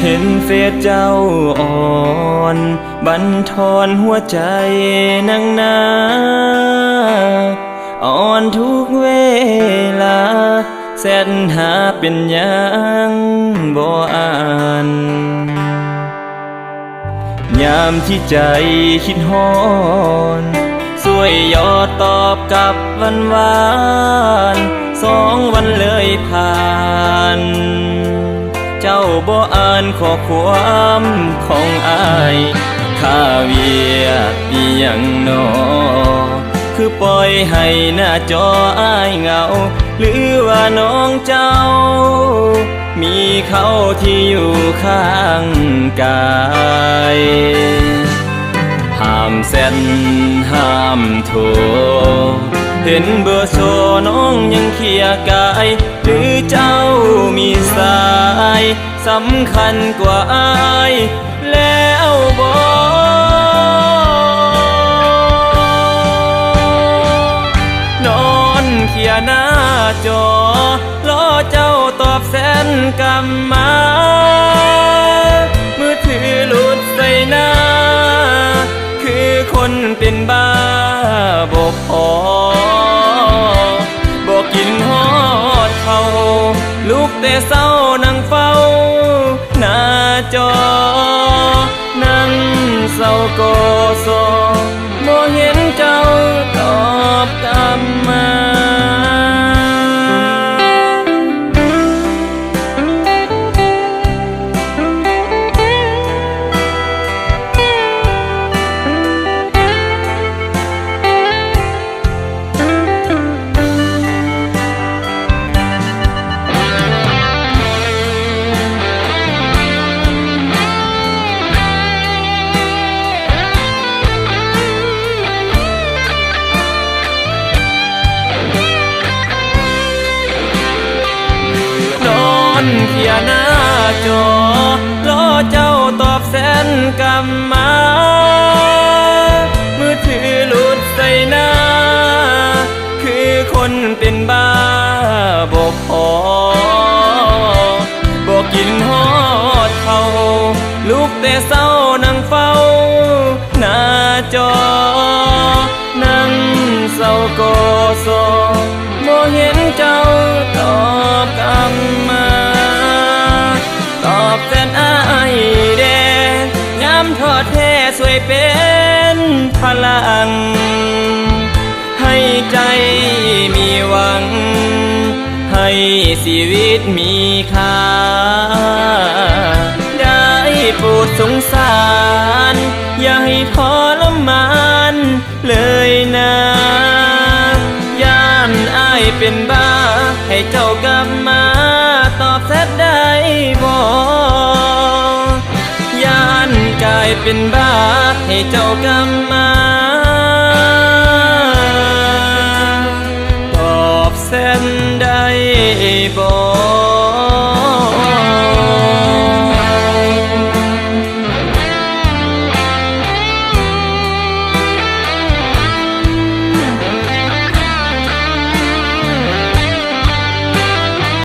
เห็นเฟซเจ้าอ่อน บันทอนหัวใจนังนาอ่อนทุกเวลา แสนหาเป็นยังบ่อ่านยามที่ใจคิดฮอนสวยยอดตอบกับวันวาน สองวันเลยผ่าน จ้าบ่อ่านข้อความของอายข้าเวียกอีหยังหนอ คือปล่อยให้หน้าจออายเหงา หรือว่าน้องเจ้า มีเขาที่อยู่ข้างกายห้ามเส้นห้ามโทรเห็นเบอร์โซน้องยังเคลียกาย หรือเจ้ามีสา ยสำคัญกว่าอาย แล้วบอกนอนเขียหน้าจอรอเจ้าตอบแสนกลับมามือถือหลุดใส่หน้า คือคนเป็นบ้าบอกพอบอกกินฮอดเขาลูกแต่เศร้า เศ อนเขียหน้าจอรอเจ้าตอบแสนกลับมามือถือหลุดใส่หน้า คือคนเป็นบ้าบอกพอบอกกินฮอดเขาลูกแต่เศร้านั่งเฝ้า หน้าจอ นั่งเศร้าก็สอบ่เห็นเจ้าตอ อบแทนอายแดงย้ำทอดแท้สวยเป็นพลัง ให้ใจมีหวัง ให้ชีวิตมีค่า ได้โปรดสงสาร อย่าให้ทรมานเลยนะย่านอายเป็นบ้า ให้เจ้ากลับมา เป็นบ้าให้เจ้ากรรมมาตอบเส้นได้บ่